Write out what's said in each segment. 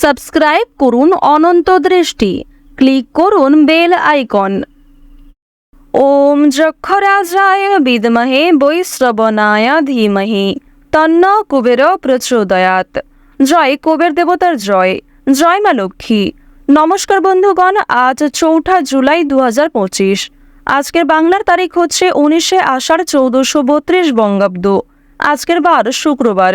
Subscribe করুন অনন্ত দৃষ্টি। Click করুন বেল আইকন। ওম যক্ষরাজায় বিদমহে বৈশ্রবণায় ধীমহি। তন্ন কুবের প্রচোদয়াত। জয় কুবের দেবতার জয়। জয় মা লক্ষ্মী। নমস্কার বন্ধুগণ, আজ চৌঠা জুলাই দু হাজার পঁচিশ। আজকের বাংলার তারিখ হচ্ছে উনিশে আষাঢ় চৌদ্দশো বত্রিশ বঙ্গাব্দ। আজকের বার শুক্রবার।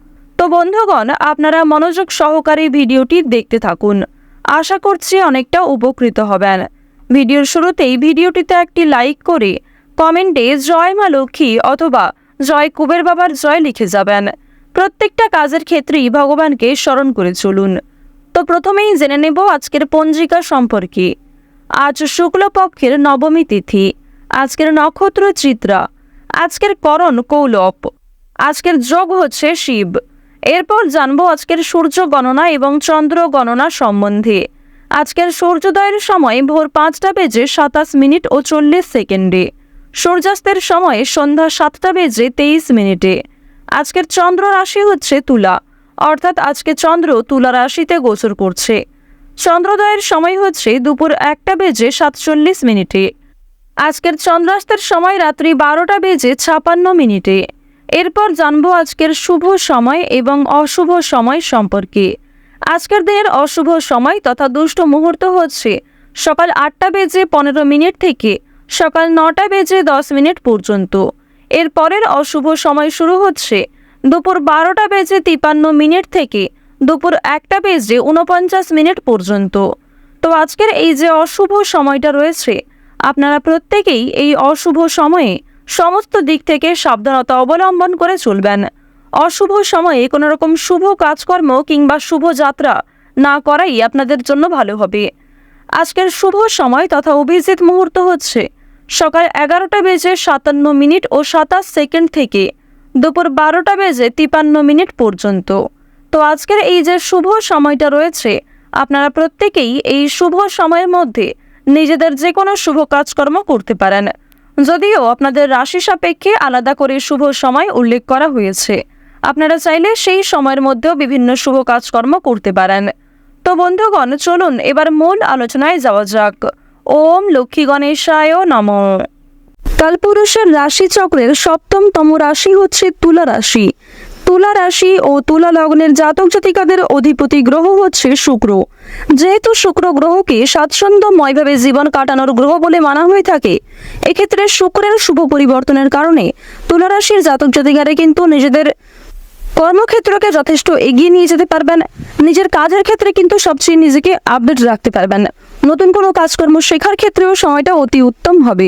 তো বন্ধুগণ, আপনারা মনোযোগ সহকারে ভিডিওটি দেখতে থাকুন। আশা করছি অনেকটা উপকৃত হবেন। ভিডিওর শুরুতেই ভিডিওটিতে একটি লাইক করে কমেন্টে জয় মা লক্ষ্মী অথবা জয় কুবের বাবার জয় লিখে যাবেন। প্রত্যেকটা কাজের ক্ষেত্রেই ভগবানকে স্মরণ করে চলুন। তো প্রথমেই জেনে নেব আজকের পঞ্জিকা সম্পর্কে। আজ শুক্লপক্ষের নবমী তিথি, আজকের নক্ষত্র চিত্রা আজকের করণ কৌলপ আজকের যোগ হচ্ছে শিব। এরপর জানব আজকের সূর্য গণনা এবং চন্দ্র গণনা সম্বন্ধে। আজকের সূর্যোদয়ের সময় ভোর পাঁচটা বেজে সাতাশ মিনিট ও চল্লিশ সেকেন্ডে। সূর্যাস্তের সময় সন্ধ্যা সাতটা বেজে তেইশ মিনিটে। আজকের চন্দ্র রাশি হচ্ছে তুলা, অর্থাৎ আজকে চন্দ্র তুলা রাশিতে গোচর করছে। চন্দ্রোদয়ের সময় হচ্ছে দুপুর একটা বেজে সাতচল্লিশ মিনিটে। আজকের চন্দ্রাস্তের সময় রাত্রি বারোটা বেজে ছাপান্ন মিনিটে। এরপর জানব আজকের শুভ সময় এবং অশুভ সময় সম্পর্কে। আজকের দিনের অশুভ সময় তথা দুষ্ট মুহূর্ত হচ্ছে সকাল আটটা বেজে পনেরো মিনিট থেকে সকাল নটা বেজে দশ মিনিট পর্যন্ত। এর পরের অশুভ সময় শুরু হচ্ছে দুপুর বারোটা বেজে তিপান্ন মিনিট থেকে দুপুর একটা বেজে উনপঞ্চাশ মিনিট পর্যন্ত। তো আজকের এই যে অশুভ সময়টা রয়েছে, আপনারা প্রত্যেকেই এই অশুভ সময়ে সমস্ত দিক থেকে সাবধানতা অবলম্বন করে চলবেন। অশুভ সময়ে কোনো রকম শুভ কাজকর্ম কিংবা শুভ যাত্রা না করাই আপনাদের জন্য ভালো হবে। আজকের শুভ সময় তথা অভিজিৎ মুহূর্ত হচ্ছে সকাল এগারোটা বেজে সাতান্ন মিনিট ও সাতাশ সেকেন্ড থেকে দুপুর বারোটা বেজে তিপান্ন মিনিট পর্যন্ত। তো আজকের এই যে শুভ সময়টা রয়েছে, আপনারা প্রত্যেকেই এই শুভ সময়ের মধ্যে নিজেদের যে কোনো শুভ কাজকর্ম করতে পারেন। যদিও আপনাদের রাশি সাপেক্ষে আলাদা করে শুভ সময় উল্লেখ করা হয়েছে। আপনারা চাইলে সেই সময়ের মধ্যেও বিভিন্ন শুভ কাজকর্ম করতে পারেন। তো বন্ধুগণ, চলুন এবার মূল আলোচনায় যাওয়া যাক। ওম লক্ষ্মী গণেশায় নম। কালপুরুষের রাশিচক্রের সপ্তমতম রাশি হচ্ছে তুলা রাশি। তুলা রাশি ও তুলা লগ্নের জাতক জাতিকাদের অধিপতি গ্রহ হচ্ছে শুক্র। যেহেতু শুক্র গ্রহকে স্বাচ্ছন্দ্যময়ভাবে জীবন কাটানোর গ্রহ বলে মানা হয়ে থাকে, এক্ষেত্রে শুক্রের শুভ পরিবর্তনের কারণে তুলা রাশির জাতক জাতিকারা কিন্তু নিজেদের কর্মক্ষেত্রকে যথেষ্ট এগিয়ে নিয়ে যেতে পারবেন। নিজের কাজের ক্ষেত্রে কিন্তু সবচেয়ে নিজেকে আপডেট রাখতে পারবেন। নতুন কোনো কাজকর্ম শেখার ক্ষেত্রেও সময়টা অতি উত্তম হবে।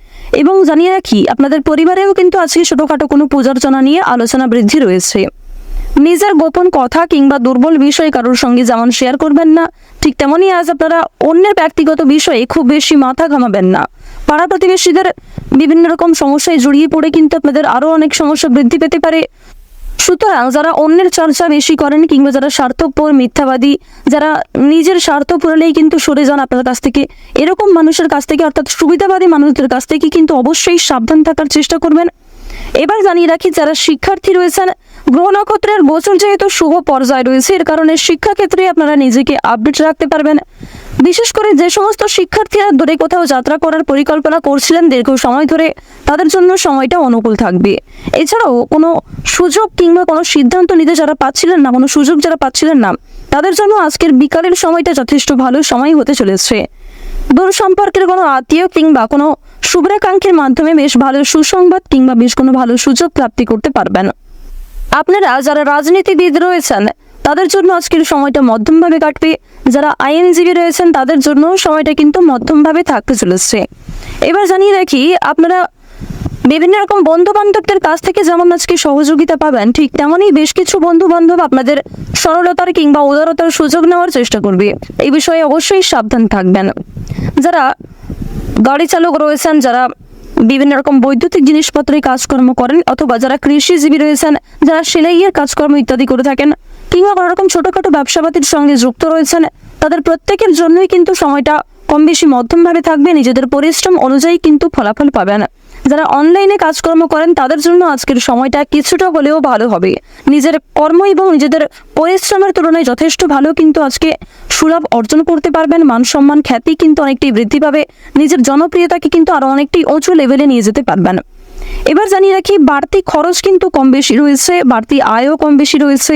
এবং জানিয়ে রাখি, আপনাদের পরিবারেও কিন্তু আজকে ছোটোখাটো কোনো পূজার্চনা নিয়ে আলোচনা বৃদ্ধি রয়েছে। নিজের গোপন কথা কিংবা দুর্বল বিষয় কারোর সঙ্গে যেমন শেয়ার করবেন না, ঠিক তেমনই আজ আপনারা অন্যের ব্যক্তিগত বিষয়ে খুব বেশি মাথা ঘামাবেন না। পাড়া প্রতিবেশীদের বিভিন্ন রকম সমস্যায় জড়িয়ে পড়ে কিন্তু আপনাদের আরও অনেক সমস্যা বৃদ্ধি পেতে পারে। সুতরাং যারা অন্যের চর্চা বেশি করেন কিংবা যারা স্বার্থপর, মিথ্যাবাদী, যারা নিজের স্বার্থ পুরালেই কিন্তু সরে যান আপনার কাছ থেকে, এরকম মানুষের কাছ থেকে, অর্থাৎ সুবিধাবাদী মানুষদের কাছ থেকে কিন্তু অবশ্যই সাবধান থাকার চেষ্টা করবেন। এবার জানিয়ে রাখি, যারা শিক্ষার্থী রয়েছেন, গ্রহ নক্ষত্রের গোচর যেহেতু শুভ পর্যায়ে রয়েছে, এর কারণে শিক্ষাক্ষেত্রে আপনারা নিজেকে আপডেট রাখতে পারবেন। বিশেষ করে যে সমস্ত শিক্ষার্থীরা দূরে কোথাও যাত্রা করার পরিকল্পনা করছিলেন দীর্ঘ সময় ধরে, তাদের জন্য সময়টা অনুকূল থাকবে। এছাড়াও কোনো সুযোগ কিংবা কোনো সিদ্ধান্ত নিতে যারা পাচ্ছিলেন না, কোনো সুযোগ যারা পাচ্ছিলেন না, তাদের জন্য আজকের বিকালের সময়টা যথেষ্ট ভালো সময় হতে চলেছে। দূর সম্পর্কের কোনো আত্মীয় কিংবা কোনো শুভ্রাকাঙ্ক্ষের মাধ্যমে বেশ ভালো সুসংবাদ কিংবা বেশ কোনো ভালো সুযোগ প্রাপ্তি করতে পারবেন। আপনারা যারা রাজনীতিবিদ রয়েছেন তাদের জন্য আজকের সময়টা মধ্যমভাবে কাটবে। যারা আইনজীবী রয়েছেন, তাদের জন্য সময়টা কিন্তু মধ্যমভাবে থাকতে চলেছে। এবার জানিয়ে রাখি, আপনারা বিভিন্ন রকম বন্ধু বান্ধবদের কাছ থেকে যেমন আজকে সহযোগিতা পাবেন, ঠিক তেমনই বেশ কিছু বন্ধু বান্ধব আপনাদের সরলতার কিংবা উদারতার সুযোগ নেওয়ার চেষ্টা করবে। এই বিষয়ে অবশ্যই সাবধান থাকবেন। যারা গাড়ি চালক রয়েছেন, যারা বিভিন্ন রকম বৈদ্যুতিক জিনিসপত্রের কাজকর্ম করেন, অথবা যারা কৃষিজীবী রয়েছেন, যারা সেলাইয়ের কাজকর্ম ইত্যাদি করে থাকেন কিংবা কোনো রকম ছোটোখাটো ব্যবসাপাতির সঙ্গে যুক্ত রয়েছেন, তাদের প্রত্যেকের জন্যই কিন্তু সময়টা কম বেশি মধ্যমভাবে থাকবে। নিজেদের পরিশ্রম অনুযায়ী কিন্তু ফলাফল পাবেন। যারা অনলাইনে কাজকর্ম করেন, তাদের জন্য আজকের সময়টা কিছুটা হলেও ভালো হবে। নিজের কর্ম এবং নিজেদের পরিশ্রমের তুলনায় যথেষ্ট ভালো কিন্তু আজকে সুলাভ অর্জন করতে পারবেন। মান সম্মান, খ্যাতি কিন্তু অনেকটাই বৃদ্ধি পাবে। নিজের জনপ্রিয়তাকে কিন্তু আরও অনেকটাই উঁচু লেভেলে নিয়ে যেতে পারবেন। এবার জানিয়ে রাখি, বাড়তি খরচ কিন্তু কম বেশি রয়েছে, বাড়তি আয়ও কম বেশি রয়েছে।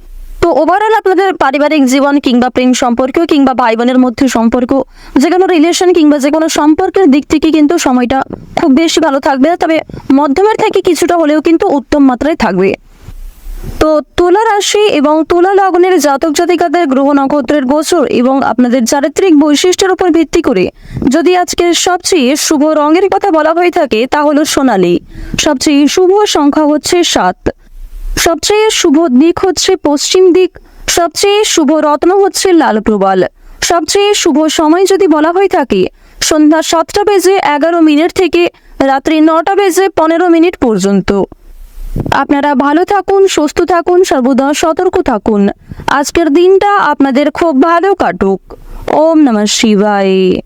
ওভারঅল আপনাদের পারিবারিক জীবন কিংবা প্রেম সম্পর্ক কিংবা ভাই বোনের মধ্যে সম্পর্ক, যে কোনো রিলেশন কিংবা যে কোনো সম্পর্কের দিক থেকে কিন্তু সময়টা খুব বেশি ভালো থাকবে তবে মধ্যমের থেকে কিছুটা হলেও কিন্তু উত্তম মাত্রায় থাকবে। তো তুলা রাশি এবং তুলা লগ্নের জাতক জাতিকাদের গ্রহ নক্ষত্রের গোচর এবং আপনাদের চারিত্রিক বৈশিষ্ট্যের উপর ভিত্তি করে যদি আজকের সবচেয়ে শুভ রঙের কথা বলা হয়ে থাকে, তা হলো সোনালী। সবচেয়ে শুভ সংখ্যা হচ্ছে সাত। সবচেয়ে শুভ দিক হচ্ছে পশ্চিম দিক, সবচেয়ে শুভ রত্ন হচ্ছে লাল প্রবাল। সবচেয়ে শুভ সময় যদি বলা হয়ে থাকে, সন্ধ্যা সাতটা বেজে এগারো মিনিট থেকে রাত্রি নটা বেজে পনেরো মিনিট পর্যন্ত। আপনারা ভালো থাকুন, সুস্থ থাকুন, সর্বদা সতর্ক থাকুন। আজকের দিনটা আপনাদের খুব ভালো কাটুক। ওম নমঃ শিবায়।